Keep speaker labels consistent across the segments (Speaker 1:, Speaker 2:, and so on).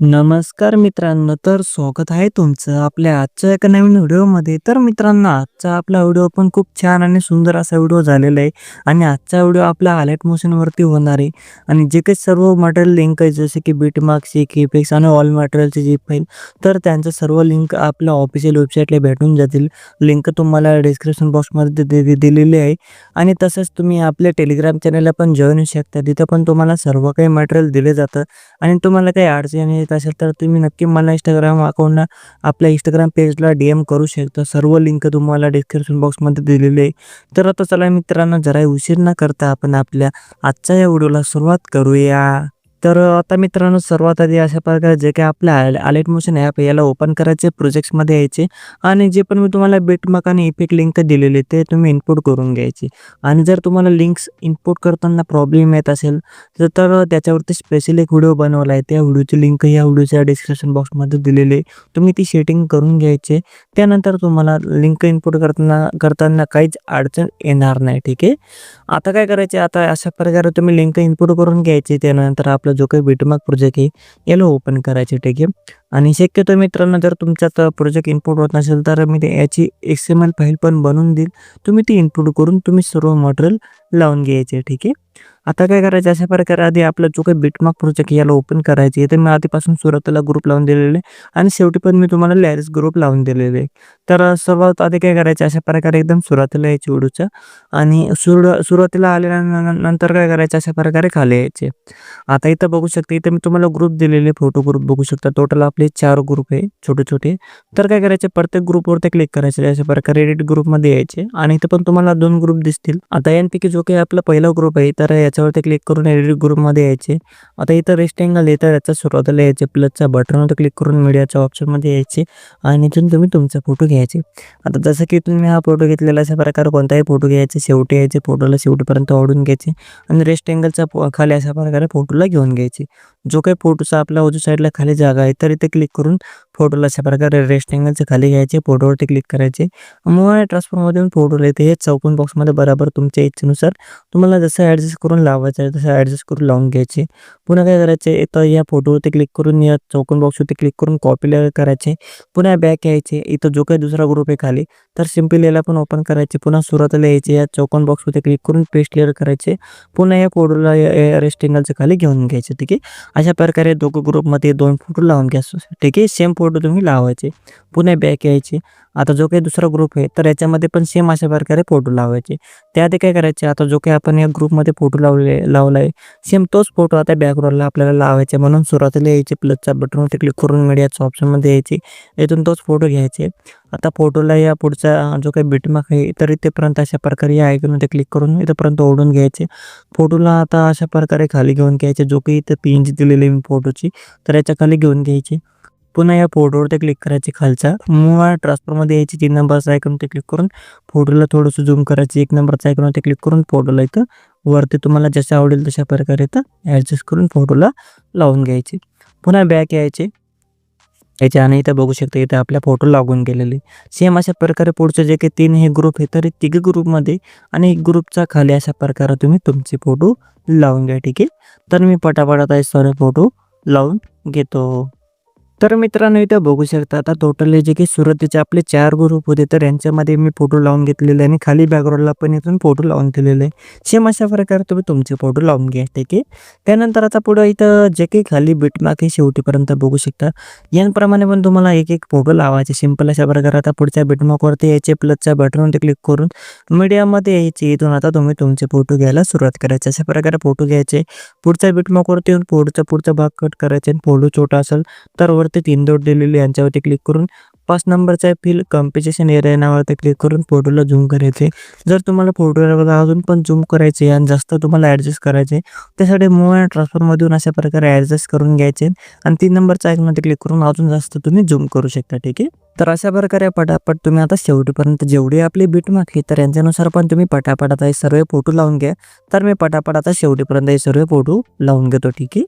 Speaker 1: नमस्कार मित्रांनो तर स्वागत आहे तुमचं आपल्या आजच्या एका नवीन व्हिडिओमध्ये. तर मित्रांनो आजचा आपला व्हिडिओ पण खूप छान आणि सुंदर असा व्हिडिओ झालेला आहे आणि आजचा व्हिडिओ आपला हायलाईट मोशनवरती होणार आहे. आणि जे काही सर्व मटेरियल लिंक आहे जसे की बीटमार्क्स इफेक्स आणि ऑल मटेरियलची जी फाईल तर त्यांचं सर्व लिंक आपल्या ऑफिशियल वेबसाईटला भेटून जातील. लिंक तुम्हाला डिस्क्रिप्शन बॉक्समध्ये दि- दिलेली आहे. आणि तसंच तुम्ही आपल्या टेलिग्राम चॅनलला पण जॉईन होऊ शकता. तिथं पण तुम्हाला सर्व काही मटेरियल दिले जातं. आणि तुम्हाला काही अडचणी येत असेल तर तुम्ही नक्की मला इंस्टाग्राम अकाउंटला आपल्या इंस्टाग्राम पेजला डी एम करू शकता. सर्व लिंक तुम्हाला डिस्क्रिप्शन बॉक्समध्ये दिलेली आहे. तर आता चला मित्रांनो जरा उशीर न करता आपण आपल्या आजच्या या व्हिडिओला सुरुवात करूया. तर आता मित्रांनो सर्वात आधी अशा प्रकारे जे काही आपलं आलेट मोशन ॲप याला ओपन करायचे प्रोजेक्ट्समध्ये यायचे आणि जे पण मी तुम्हाला बेटमार्क आणि इफेक्ट लिंक दिलेले ते तुम्ही इनपुट करून घ्यायचे. आणि जर तुम्हाला लिंक्स इनपुट करताना प्रॉब्लेम येत असेल तर तर त्याच्यावरती स्पेशल एक व्हिडिओ बनवला आहे. त्या व्हिडिओची लिंक या व्हिडिओच्या डिस्क्रिप्शन बॉक्समध्ये दिलेली आहे. तुम्ही ती सेटिंग करून घ्यायचे. त्यानंतर तुम्हाला लिंक इनपुट करताना करताना काहीच अडचण येणार नाही ठीक आहे? आता काय करायचे? आता अशा प्रकारे तुम्ही लिंक इनपुट करून घ्यायची. त्यानंतर आपला जो काही बिटमार्क प्रोजेक्ट आहे याला ओपन करायचे ठीक आहे? आणि शक्यतो मित्रांनो जर तुमच्यात प्रोजेक्ट इनपुट होत नसेल तर मी ते याची एक्स एम एल फाईल पण बनवून देईल. तुम्ही ती इनपुट करून तुम्ही सर्व मटेरियल लावून घ्यायचे ठीक आहे? आता काय करायचं? अशा प्रकारे आधी आपला जो काही बिटमार्क प्रोजेक्ट याला ओपन करायचे तर मी आधीपासून सुरुवातीला ग्रुप लावून दिलेले आणि शेवटी पण मी तुम्हाला लॅरिस ग्रुप लावून दिलेले. तर सर्वात आधी काय करायचं? अशा प्रकारे एकदम सुरुवातीला यायची व्हिडिओच्या आणि सुरू सुरुवातीला आल्यानंतर काय करायचं? अशा प्रकारे खाली यायचे. आता इथं बघू शकता इथं मी तुम्हाला ग्रुप दिलेले फोटो ग्रुप बघू शकता. टोटल आपले चार ग्रुप आहे छोटे छोटे तर काय करायचे? प्रत्येक ग्रुपवरती क्लिक करायचे. अशा प्रकारे एडिट ग्रुपमध्ये यायचे. आणि इथं पण तुम्हाला दोन ग्रुप दिसतील. आता यांपैकी जो काही आपला पहिला ग्रुप आहे तर याच्यावरती क्लिक करून एडिट ग्रुपमध्ये यायचे. आता इथं रेस्ट अँगल येतं याच्या सुरुवातीला यायचे. प्लसच्या बटनवर क्लिक करून मीडियाच्या ऑप्शनमध्ये यायचे. आणि इथून तुम्ही तुमचा फोटो घ्यायचे. आता जसं की तुम्ही हा फोटो घेतलेला अशा प्रकारे कोणताही फोटो घ्यायचे. शेवटी यायचे. फोटोला शेवटीपर्यंत ओढून घ्यायचे. आणि रेस्ट अँगलच्या खाली अशा प्रकारे फोटोला घेऊन घ्यायचे. जो काही फोटोचा आपल्या उजव्या साईडला खाली जागा आहे तर इथे क्लिक करून फोटोला अशा प्रकारे रेस्टँगलच्या खाली घ्यायचे फोटोवरती क्लिक करायचे. मोबाईल ट्रान्सफरमध्ये फोटो येते हे चौकोन बॉक्समध्ये बरोबर तुमच्या इच्छेनुसार तुम्हाला जसं ॲडजस्ट करून लावायचं आहे तसं ॲडजस्ट करून लावून घ्यायचे. पुन्हा काय करायचे इथं या फोटोवरती क्लिक करून या चौकोन बॉक्सवरती क्लिक करून कॉपी करायचे. पुन्हा बॅक यायचे इथं जो काही दुसरा ग्रुप आहे खाली तर सिंपल याला पण ओपन करायचे. पुन्हा सुरुवातीला यायचे या चौकोन बॉक्सवरती क्लिक करून पेस्ट लेअर करायचे. पुन्हा या फोटोला रेस्ट खाली घेऊन घ्यायचे ठीक आहे? अशा प्रकारे दोघं ग्रुपमध्ये दोन फोटो लावून घ्या ठीक आहे? सेम फोटो फोटो तुम्ही लावायचे पुन्हा बॅक यायचे. आता जो काही दुसरा ग्रुप आहे तर याच्यामध्ये पण सेम अशा प्रकारे फोटो लावायचे. त्याआधी काय करायचे आता जो काही आपण या ग्रुपमध्ये फोटो लावले लावला आहे सेम तोच फोटो आता बॅकग्राऊंडला आपल्याला लावायचा. म्हणून सुरुवातीला यायचे प्लसच्या बटनवरती क्लिक करून मीडियाच्या ऑप्शनमध्ये यायचे. इथून तोच फोटो घ्यायचे. आता फोटोला या पुढचा जो काही बिटमार्क आहे तर इथेपर्यंत अशा प्रकारे या आयकॉनमध्ये क्लिक करून इथंपर्यंत ओढून घ्यायचे. फोटोला आता अशा प्रकारे खाली घेऊन घ्यायचे. जो काही इथं पी एन जी दिलेली आहे फोटोची तर याच्या खाली घेऊन घ्यायची. पुन्हा या फोटोवरती क्लिक करायचे खालचा. मूव्ह ट्रान्सफरमध्ये यायची तीन नंबरचा ते क्लिक करून फोटोला थोडंसं झूम करायची एक नंबरचा आयकॉनवरती क्लिक करून फोटोला इथं वरती तुम्हाला जसं आवडेल तशा प्रकारे इथं ॲडजस्ट करून फोटोला लावून घ्यायचे. पुन्हा बॅक यायचे. याच्या आणि इथं बघू शकता इथं आपल्या फोटो लागून गेलेले. सेम अशा प्रकारे पुढचे जे काही तीन हे ग्रुप आहे तर तिघे ग्रुपमध्ये आणि एक ग्रुपचा खाली अशा प्रकारे तुम्ही तुमचे फोटो लावून घ्या ठीक आहे? तर मी पटापटात आहे सर्व फोटो लावून घेतो. तर मित्रांनो इथं बघू शकता आता टोटल जे की सुरुवातीचे आपले चार ग्रुप होते तर यांच्यामध्ये मी फोटो लावून घेतलेले आणि खाली बॅकग्राऊंडला पण इथून फोटो लावून दिलेले आहे. सेम अशा प्रकारे तुम्ही तुमचे फोटो लावून घ्या ठीक आहे? त्यानंतर आता पुढं इथं जे काही खाली बिटमार्क आहे शेवटीपर्यंत बघू शकता. यांप्रमाणे पण तुम्हाला एक एक फोटो लावायचे. सिंपल अशा प्रकारे आता पुढच्या बिटमार्कवरती यायचे प्लसच्या बटनवरती क्लिक करून मीडियामध्ये यायचे. इथून आता तुम्ही तुमचे फोटो घ्यायला सुरुवात करायची. अशा प्रकारे फोटो घ्यायचे. पुढच्या बिटमार्कवरती येऊन पुढचा पुढचा भाग कट करायचे आणि फोटो छोटा असेल तर वरती तीन डॉट दिलेली यांच्यावरती क्लिक करून पाच नंबरचा फील कॉम्पिटिशन एरिया नावावरती क्लिक करून फोटोला झूम करायचे. जर तुम्हाला फोटोला अजून पण झूम करायचे आणि जास्त तुम्हाला ॲडजस्ट करायचे त्यासाठी मूव अँड ट्रान्सफरमधून अशा प्रकारे ॲडजस्ट करून घ्यायचे आणि तीन नंबरचा आयकॉनमध्ये क्लिक करून अजून जास्त तुम्ही झूम करू शकता ठीक आहे? तर अशा प्रकारे पटापट तुम्ही आता शेवटीपर्यंत जेवढी आपली बीटमार्क मागली तर यांच्यानुसार पण तुम्ही पटापट आता हे सर्व फोटो लावून घ्या. तर मी पटापट आता शेवटीपर्यंत हे सर्व फोटो लावून घेतो ठीक आहे?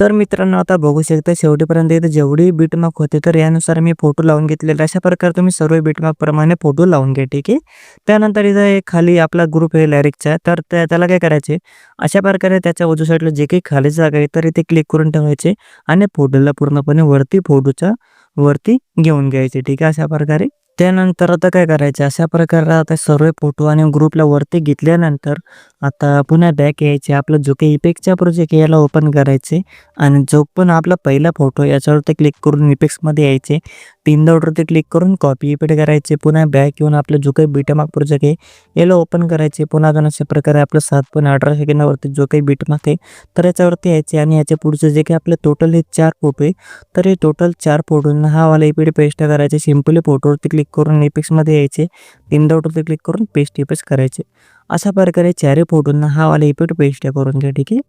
Speaker 1: तर मित्रांनो आता बघू शकता शेवटीपर्यंत इथे जेवढी बीटमार्क होते तर यानुसार मी फोटो लावून घेतलेले. अशा प्रकारे तुम्ही सर्व बीटमार्क प्रमाणे फोटो लावून घ्या ठीक आहे? त्यानंतर इथं एक खाली आपला ग्रुप आहे लॅरिकचा तर त्या त्याला काय करायचे? अशा प्रकारे त्याच्या बाजू साईडला जे काही खाली जागा आहे तर इथे क्लिक करून ठेवायचे आणि फोटोला पूर्णपणे वरती फोटोच्या वरती घेऊन घ्यायचे ठीक आहे? अशा प्रकारे. त्यानंतर आता काय करायचं? अशा प्रकारे आता सर्व फोटो आणि ग्रुपला वरती घेतल्यानंतर आता पुन्हा बॅक यायचे. आपला जो काही इफेक्टचा प्रोजेक्ट याला ओपन करायचे आणि जो पण आपला पहिला फोटो याच्यावरती क्लिक करून इपेक्समध्ये यायचे. तीन डॉटवरती क्लिक करून कॉपी इपेट करायचे. पुन्हा बॅक येऊन आपलं जो काही बीटमार्क प्रोजेक्ट आहे याला ओपन करायचे. पुन्हा अजून अशा प्रकारे आपलं सात पण अठरा सेकंदावरती जो काही बीटमार्क आहे तर याच्यावरती यायचे. आणि याच्या पुढचं जे काही आपलं टोटल हे चार फोटो आहे तर हे टोटल चार फोटोंना हा वाला इपेड पेस्ट करायचे. सिम्पली फोटोवरती क्लिक करून इपेक्समध्ये यायचे. तीन डॉटवरती क्लिक करून पेस्ट इपेक्स करायचे. अशा प्रकारे चारही फोटोंना हा वाला इपेड पेस्ट करून घ्या ठीक आहे?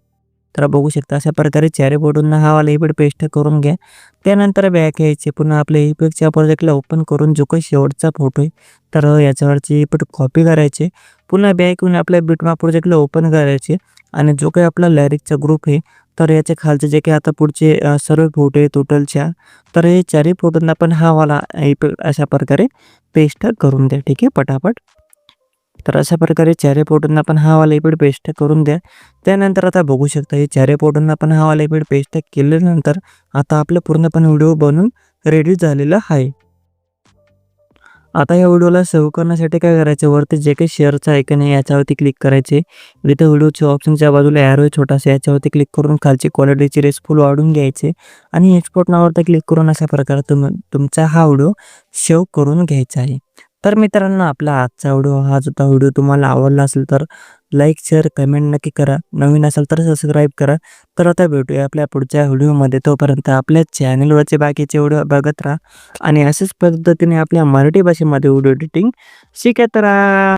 Speaker 1: तर बघू शकता अशा प्रकारे चारही फोटोंना हा वाला इपेड पेस्ट करून घ्या. त्यानंतर बॅक यायचे. पुन्हा आपल्या इपेक्सच्या प्रोजेक्टला ओपन करून जो काही शेवटचा फोटो आहे तर याच्यावरची इपेड कॉपी करायचे. पुन्हा बॅक येऊन आपल्या बिटमा प्रोजेक्टला ओपन करायचे. आणि जो काही आपला लॅरिकचा ग्रुप आहे तर याच्या खालचे जे काही आता पुढचे सर्व फोटो आहे टोटलच्या तर हे चारही फोटोंना पण हा वाला अशा प्रकारे पेस्ट करून द्या ठीक आहे? पटापट. तर अशा प्रकारे चारही फोटोंना पण हा वाला इपीड पेस्ट करून द्या. त्यानंतर आता बघू शकता हे चारही फोटोंना पण हा वाला इपीड पेस्ट केल्यानंतर आता आपलं पूर्णपणे व्हिडिओ बनून रेडी झालेला आहे. आता या व्हिडिओला सेव्ह करण्यासाठी काय करायचं? वरती जे काही शेअरचं ऐकन आहे याच्यावरती क्लिक करायचे. इथं व्हिडिओच्या ऑप्शनच्या बाजूला ॲरो छोटासा याच्यावरती क्लिक करून खालची क्वालिटीची रेसफुल वाढून घ्यायचे. आणि एक्सपोर्ट नावावरती क्लिक करून अशा प्रकारे तुम तुमचा हा व्हिडिओ सेव्ह करून घ्यायचा आहे. तर मित्रांनो आपला आजचा व्हिडिओ हा जो व्हिडिओ तुम्हाला आवडला असेल तर लाईक शेअर कमेंट नक्की करा. नवीन असेल तर सबस्क्राईब करा. तर आता भेटूया आपल्या पुढच्या व्हिडिओमध्ये. तोपर्यंत आपल्या चॅनलवरचे बाकीचे व्हिडिओ बघत राहा. आणि अशाच पद्धतीने आपल्या मराठी भाषेमध्ये व्हिडिओ एडिटिंग शिकत राहा.